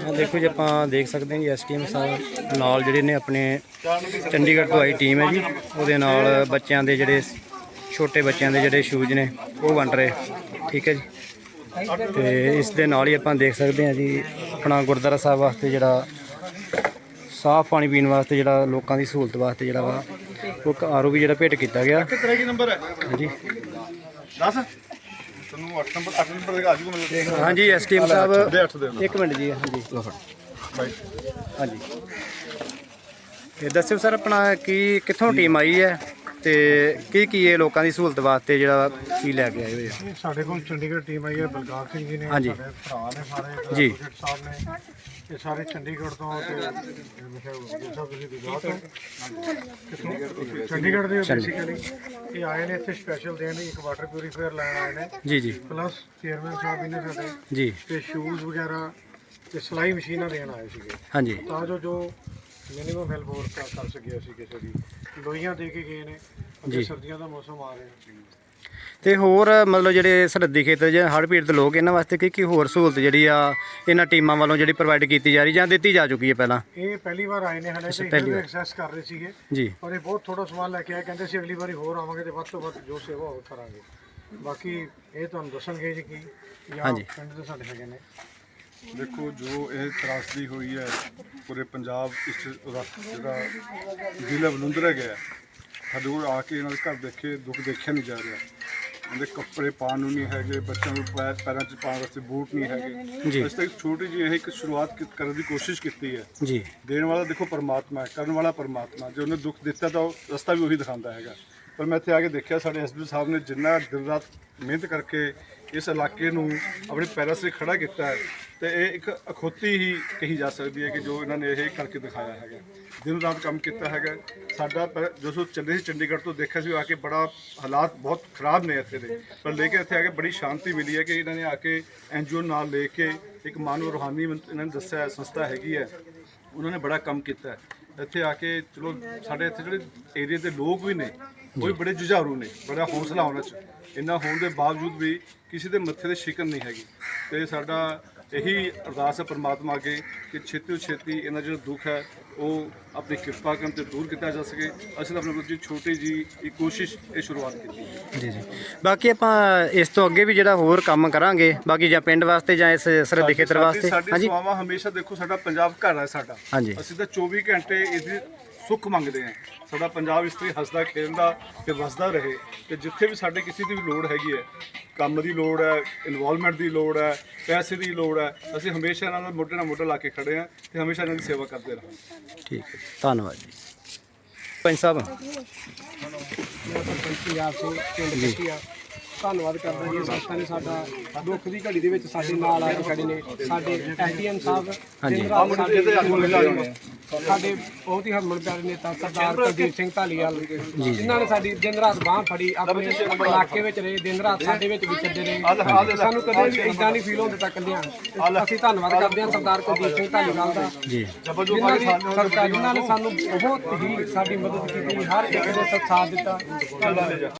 ਆਹ ਦੇਖੋ ਜੀ, ਆਪਾਂ ਦੇਖ ਸਕਦੇ ਹਾਂ ਜੀ ਐਸਟੀਐਮ ਸਾਹਿਬ ਨਾਲ ਜਿਹੜੇ ਨੇ ਆਪਣੇ ਚੰਡੀਗੜ੍ਹ ਤੋਂ ਆਈ ਟੀਮ ਹੈ ਜੀ, ਉਹਦੇ ਨਾਲ ਬੱਚਿਆਂ ਦੇ ਜਿਹੜੇ, ਛੋਟੇ ਬੱਚਿਆਂ ਦੇ ਜਿਹੜੇ ਸ਼ੂਜ਼ ਨੇ, ਉਹ ਵੰਡ ਰਹੇ, ਠੀਕ ਹੈ ਜੀ। ਤੇ ਇਸ ਦੇ ਨਾਲ ਹੀ ਆਪਾਂ ਦੇਖ ਸਕਦੇ ਹਾਂ ਜੀ, ਆਪਣਾ ਗੁਰਦੁਆਰਾ ਸਾਹਿਬ ਵਾਸਤੇ ਜਿਹੜਾ ਸਾਫ਼ ਪਾਣੀ ਪੀਣ ਵਾਸਤੇ ਜਿਹੜਾ ਲੋਕਾਂ ਦੀ ਸਹੂਲਤ ਵਾਸਤੇ ਜਿਹੜਾ ਵਾ ਉਹ ਇੱਕ ਆਰਓ ਵੀ ਜਿਹੜਾ ਭੇਟ ਕੀਤਾ ਗਿਆ। ਕਿਤਨੇ ਕੀ ਨੰਬਰ ਹੈ? ਹਾਂਜੀ। 10 ਤੁਹਾਨੂੰ 8 ਨੰਬਰ 8 ਨੰਬਰ ਦਿਖਾ ਜੂਗਾ ਮੈਨੂੰ। ਹਾਂਜੀ ਐਸਟੀਐਮ ਸਾਹਿਬ ਦੇ 8 ਦੇ ਇੱਕ ਮਿੰਟ ਜੀ ਹਾਂਜੀ। ਹਾਂਜੀ। ਇਹ ਦੱਸਿਓ ਸਰ ਆਪਣਾ ਕੀ ਕਿੱਥੋਂ ਟੀਮ ਆਈ ਹੈ? ਤੇ ਕੀ ਕੀ ਇਹ ਲੋਕਾਂ ਦੀ ਸਹੂਲਤ ਵਾਸਤੇ ਜਿਹੜਾ ਕੀ ਲੈ ਕੇ ਆਏ ਹੋਏ ਆ? ਇਹ ਸਾਡੇ ਕੋਲ ਚੰਡੀਗੜ੍ਹ ਟੀਮ ਆਈ ਹੈ ਬਲਕਾਰ ਸਿੰਘ ਜੀ ਨੇ ਹਾਂਜੀ। ਸਾਡੇ ਭਰਾ ਨੇ ਸਾਰੇ ਜੀ। ਸਾਹਿਬ ਨੇ ਇਹ ਸਾਰੇ ਚੰਡੀਗੜ੍ਹ ਤੋਂ ਤੇ ਮਿਸ਼ਾ ਸਾਹਿਬ ਤੁਸੀਂ ਗੁਜਰਾਤ ਤੋਂ ਕਿੱਥੋਂ? ਚੰਡੀਗੜ੍ਹ ਦੇ ਬੇਸਿਕਲੀ ਇਹ ਆਏ ਨੇ ਇੱਥੇ ਸਪੈਸ਼ਲ ਦੇਣ ਲਈ ਇੱਕ ਵਾਟਰ ਪਿਊਰੀਫਾਇਰ ਲੈਣ ਆਏ ਨੇ ਜੀ ਜੀ ਪਲੱਸ ਚੇਅਰਮੈਨ ਸਾਹਿਬ ਵੀ ਨੇ ਸਾਡੇ ਜੀ ਤੇ ਸ਼ੂਜ਼ ਵਗੈਰਾ ਤੇ ਸਲਾਈ ਮਸ਼ੀਨਾਂ ਦੇਣ ਆਏ ਸੀਗੇ ਹਾਂਜੀ ਤਾਂ ਜੋ ਜੋ ਮਿਨੀਮਮ ਹੈਲਪ ਹੋਰ ਕਰ ਕਰ ਸਕਿਆ ਸੀ ਕਿਸੇ ਦੀ ਲੋਈਆਂ ਦੇ ਕੇ ਗਏ ਨੇ। ਅੱਗੇ ਸਰਦੀਆਂ ਦਾ ਮੌਸਮ ਆ ਰਿਹਾ ਤੇ ਹੋਰ ਮਤਲਬ ਜਿਹੜੇ ਸਰਹੱਦੀ ਖੇਤਰ ਜਾਂ ਹੜ੍ਹ ਪੀੜਤ ਲੋਕ ਇਹਨਾਂ ਵਾਸਤੇ ਕੀ ਕੀ ਹੋਰ ਸਹੂਲਤ ਜਿਹੜੀ ਆ ਇਹਨਾਂ ਟੀਮਾਂ ਵੱਲੋਂ ਜਿਹੜੀ ਪ੍ਰੋਵਾਈਡ ਕੀਤੀ ਜਾ ਰਹੀ ਜਾਂ ਦਿੱਤੀ ਜਾ ਚੁੱਕੀ ਹੈ ਪਹਿਲਾਂ ਇਹ ਪਹਿਲੀ ਵਾਰ ਆਏ ਨੇ ਹਲੇ ਤੇ ਪਹਿਲੀ। ਐਕਸੈਸ ਕਰ ਰਹੇ ਸੀਗੇ ਜੀ ਪਰ ਇਹ ਬਹੁਤ ਥੋੜਾ ਸਮਾਨ ਲੈ ਕੇ ਆਏ ਕਹਿੰਦੇ ਸੀ ਅਗਲੀ ਵਾਰੀ ਹੋਰ ਆਵਾਂਗੇ ਤੇ ਵੱਧ ਤੋਂ ਵੱਧ ਜੋ ਸੇਵਾ ਹੋਰ ਕਰਾਂਗੇ ਬਾਕੀ ਇਹ ਤੁਹਾਨੂੰ ਦੱਸਣਗੇ ਜੀ ਕੀ ਜਾਂ ਹਾਂਜੀ। ਪਿੰਡ ਦੇ ਸਾਡੇ ਹੈਗੇ ਨੇ ਦੇਖੋ ਜੋ ਇਹ ਤਰਾਸਦੀ ਹੋਈ ਹੈ ਪੂਰੇ ਪੰਜਾਬ ਇਸ ਜਿਹੜਾ ਜ਼ਿਲ੍ਹਾ ਬਲੁੰਦਰਾ ਗਿਆ ਕੋਲ ਆ ਕੇ ਇਹਨਾਂ ਦੇ ਘਰ ਦੇਖੇ ਦੁੱਖ ਦੇਖਿਆ ਨਹੀਂ ਜਾ ਰਿਹਾ। ਉਹਦੇ ਕੱਪੜੇ ਪਾਉਣ ਨੂੰ ਨਹੀਂ ਹੈਗੇ ਬੱਚਿਆਂ ਨੂੰ ਪੈਰ- ਪੈਰਾਂ 'ਚ ਪਾਉਣ ਵਾਸਤੇ ਬੂਟ ਨਹੀਂ ਹੈਗੇ। ਜੀ। ਅਸੀਂ ਤਾਂ ਇੱਕ ਛੋਟੀ ਜਿਹੀ ਇਹ ਇੱਕ ਸ਼ੁਰੂਆਤ ਕੀ- ਕਰਨ ਦੀ ਕੋਸ਼ਿਸ਼ ਕੀਤੀ ਹੈ। ਜੀ। ਦੇਣ ਵਾਲਾ ਦੇਖੋ ਪਰਮਾਤਮਾ ਹੈ ਕਰਨ ਵਾਲਾ ਪਰਮਾਤਮਾ ਜੇ ਉਹਨੇ ਦੁੱਖ ਦਿੱਤਾ ਤਾਂ ਉਹ ਰਸਤਾ ਵੀ ਉਹੀ ਦਿਖਾਉਂਦਾ ਹੈਗਾ। ਪਰ ਮੈਂ ਇੱਥੇ ਆ ਕੇ ਦੇਖਿਆ, ਸਾਡੇ ਐਸਪੀ ਸਾਹਿਬ ਨੇ ਜਿੰਨਾ ਦਿਨ ਰਾਤ ਮਿਹਨਤ ਕਰਕੇ ਇਸ ਇਲਾਕੇ ਨੂੰ ਆਪਣੇ ਪੈਰਾਂ 'ਤੇ ਖੜਾ ਕੀਤਾ ਹੈ, ਤੇ ਇਹ ਇੱਕ ਅਖੋਤੀ ਹੀ ਕਹੀ ਜਾ ਸਕਦੀ ਹੈ ਕਿ ਜੋ ਇਹਨਾਂ ਨੇ ਇਹ ਕਰਕੇ ਦਿਖਾਇਆ ਹੈਗਾ। ਦਿਨ ਰਾਤ ਕੰਮ ਕੀਤਾ ਹੈਗਾ ਸਾਡਾ ਪਰ ਜੋ ਸੋ ਚੱਲੇ ਸੀ ਚੰਡੀਗੜ੍ਹ ਤੋਂ ਦੇਖਿਆ ਸੀ ਆ ਕੇ ਬੜਾ ਹਾਲਾਤ ਬਹੁਤ ਖਰਾਬ ਨੇ ਇੱਥੇ ਦੇ। ਪਰ ਲੈ ਕੇ ਇੱਥੇ ਆ ਕੇ ਬੜੀ ਸ਼ਾਂਤੀ ਮਿਲੀ ਹੈ ਕਿ ਇਹਨਾਂ ਨੇ ਆ ਕੇ ਐਨਜੀਓ ਨਾਲ ਲੈ ਕੇ ਇੱਕ ਮਾਨਵ ਰੂਹਾਨੀ ਇਹਨਾਂ ਨੇ ਦੱਸਿਆ ਸੰਸਥਾ ਹੈਗੀ ਹੈ, ਉਹਨਾਂ ਨੇ ਬੜਾ ਕੰਮ ਕੀਤਾ ਇੱਥੇ ਆ ਕੇ ਚਲੋ ਸਾਡੇ ਇੱਥੇ ਜਿਹੜੇ ਏਰੀਆ ਦੇ ਲੋਕ ਵੀ ਨੇ, ਉਹ ਵੀ ਬੜੇ ਜੁਝਾਰੂ ਨੇ, ਬੜਾ ਹੌਸਲਾ ਉਹਨਾਂ 'ਚ। ਇੰਨਾ ਹੋਣ ਦੇ ਬਾਵਜੂਦ ਵੀ ਕਿਸੇ ਦੇ ਮੱਥੇ ਤੇ ਸ਼ਿਕਨ ਨਹੀਂ ਹੈਗੀ। ਤੇ ਸਾਡਾ ਇਹੀ ਅਰਦਾਸ ਹੈ ਪਰਮਾਤਮਾ ਅੱਗੇ ਕਿ ਛੇਤੀ ਤੋਂ ਛੇਤੀ ਇਹਨਾਂ ਜਿਹੜਾ ਦੁੱਖ ਹੈ ਉਹ ਆਪਣੀ ਕਿਰਪਾ ਕਰਨ ਤੇ ਦੂਰ ਕੀਤਾ ਜਾ ਸਕੇ। ਅਸੀਂ ਆਪਣੇ ਵੱਲੋਂ ਜੀ ਛੋਟੀ ਜੀ ਇੱਕ ਕੋਸ਼ਿਸ਼ ਇਹ ਸ਼ੁਰੂਆਤ ਕੀਤੀ ਹੈ। ਜੀ ਜੀ। ਬਾਕੀ ਆਪਾਂ ਇਸ ਤੋਂ ਅੱਗੇ ਵੀ ਜਿਹੜਾ ਹੋਰ ਕੰਮ ਕਰਾਂਗੇ ਬਾਕੀ ਜਾਂ ਪਿੰਡ ਵਾਸਤੇ ਜਾਂ ਇਸ ਸਰਹੱਦੀ ਖੇਤਰ ਵਾਸਤੇ। ਹਾਂਜੀ। ਸੇਵਾਵਾਂ ਹਮੇਸ਼ਾ ਦੇਖੋ ਸਾਡਾ ਪੰਜਾਬ ਘਰ ਹੈ ਸਾਡਾ। ਹਾਂਜੀ। ਅਸੀਂ ਤਾਂ 24 ਘੰਟੇ ਇਹਦੀ ਸੁੱਖ ਮੰਗਦੇ ਹਾਂ। ਸਾਡਾ ਪੰਜਾਬ ਇਸ ਤਰ੍ਹਾਂ ਹੱਸਦਾ ਖੇਡਦਾ ਤੇ ਵਸਦਾ ਰਹੇ। ਤੇ ਜਿੱਥੇ ਵੀ ਸਾਡੇ ਕਿਸੇ ਦੀ ਵੀ ਲੋੜ ਹੈਗੀ ਹੈ ਕੰਮ ਦੀ ਲੋੜ ਹੈ ਇਨਵੋਲਵਮੈਂਟ ਦੀ ਲੋੜ ਹੈ ਪੈਸੇ ਦੀ ਲੋੜ ਹੈ ਅਸੀਂ ਹਮੇਸ਼ਾ ਇਹਨਾਂ ਨਾਲ ਮੋਢੇ ਨਾਲ ਮੋਢਾ ਲਾ ਕੇ ਖੜੇ ਹਾਂ ਤੇ ਹਮੇਸ਼ਾ ਇਹਨਾਂ ਦੀ ਸੇਵਾ ਕਰਦੇ ਰਹਾਂਗੇ। ਠੀਕ ਹੈ ਧੰਨਵਾਦ ਜੀ। ਪੰਜ ਸਾਹਿਬ। ਪੰਜਾਬ ਸਿੰਘ ਪਿੰਡ ਕੱਟੀਆ ਧੰਨਵਾਦ ਕਰਦਾ ਜੀ ਸੰਸਥਾ ਨੇ ਸਾਡਾ ਦੁੱਖ ਦੀ ਘੜੀ ਦੇ ਵਿੱਚ ਸਾਡੇ ਨਾਲ ਆ ਕੇ ਖੜੇ ਨੇ ਸਾਡੇ ਐਸਡੀਐਮ ਸਾਹਿਬ ਹਾਂਜੀ। ਸਾਡੇ ਬਹੁਤ ਹੀ ਹਰਮਨ ਪਿਆਰੇ ਨੇਤਾ ਸਰਦਾਰ ਕੁਲਦੀਪ ਸਿੰਘ ਢਾਲੀਵਾਲ ਜਿਨ੍ਹਾਂ ਨੇ ਸਾਡੀ ਦਿਨ ਰਾਤ ਬਾਹ ਫੜੀ ਆਪਣੇ ਇਲਾਕੇ ਵਿੱਚ ਰਹੇ ਦਿਨ ਰਾਤ ਸਾਡੇ ਵਿੱਚ ਵਿਚਰਦੇ ਰਹੇ। ਸਾਨੂੰ ਕਦੇ ਵੀ ਇਦਾਂ ਨਹੀਂ ਫੀਲ ਹੁੰਦਾ ਤੱਕ ਲਿਆ ਅਸੀਂ ਧੰਨਵਾਦ ਕਰਦੇ ਹਾਂ ਸਰਦਾਰ ਕੁਲਦੀਪ ਸਿੰਘ ਢਾਲੀਵਾਲ ਦਾ। ਜੀ। ਜਿਨ੍ਹਾਂ ਦੀ ਸਰਕਾਰ ਜਿਨ੍ਹਾਂ ਨੇ ਸਾਨੂੰ ਬਹੁਤ ਹੀ ਸਾਡੀ ਮਦਦ ਕੀਤੀ ਹਰ ਇੱਕ ਦੇ ਸਾਥ ਦਿੱਤਾ।